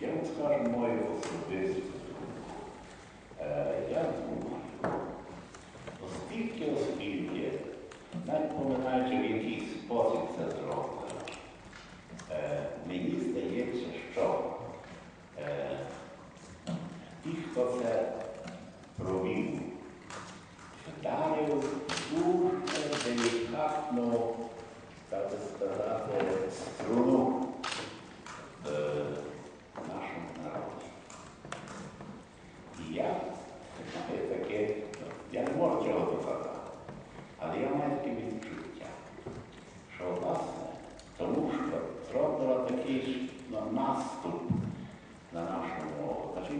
Я вам скажу мою особисту. Е, я думаю, оскільки, оскільки, навіть поминаючи, в який спосіб це зроблено, е, мені здається, що е, ті, хто це провів, вдарив дуже делікатно, так би сказати, струну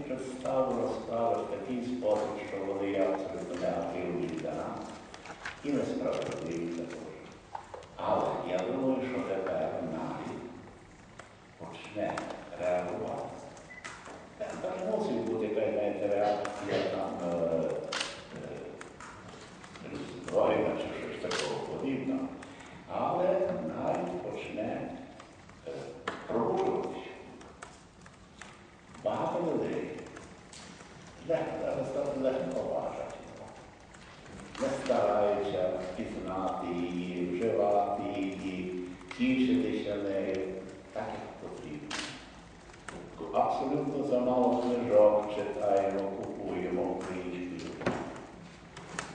Такий розправи в такий спосіб, що вони є абсолютно негативні для нас і несправедливі також. Але я думаю, що тепер навіть почне реагувати. Та не мусить бути певна реакція там е, е, збройна чи щось такого подібного, але навіть почне легко, зараз так легко бачать. Не стараються пізнати її, вживати її, тішитися нею, так як потрібно. Абсолютно замало книжок читаємо, купуємо українською.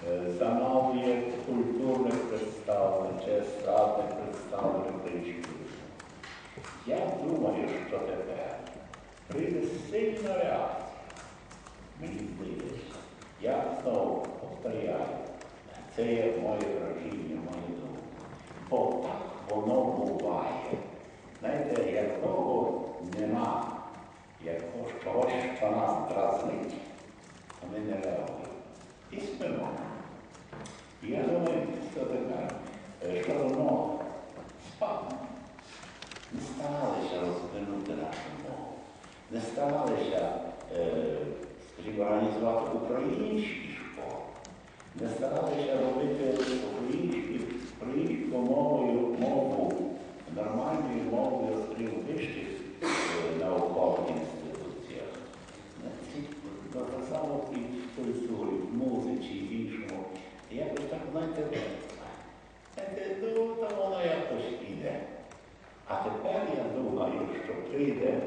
Е, Замало є культурних представлень чи естрадних представлень українською. Я думаю, що тепер прийде сильна реакція. мені здається. Я знову повторяю, це є моє враження, моє думки. Бо так воно буває. Знаєте, якого нема, якого когось, що нас дразнить, а ми не реагуємо. І спимо. Я думаю, що така, е, що воно спало. Не старалися розвернути нашу мову, не старалися. Е, Треба організувати українські школи, не старалися робити українською мовою мову, нормальною мовою при вищих е, наукових інституціях. Ну, ну, так само і в культурі, в музиці, в іншому. Якось так, знаєте, ну, там воно якось іде. А тепер я думаю, що прийде.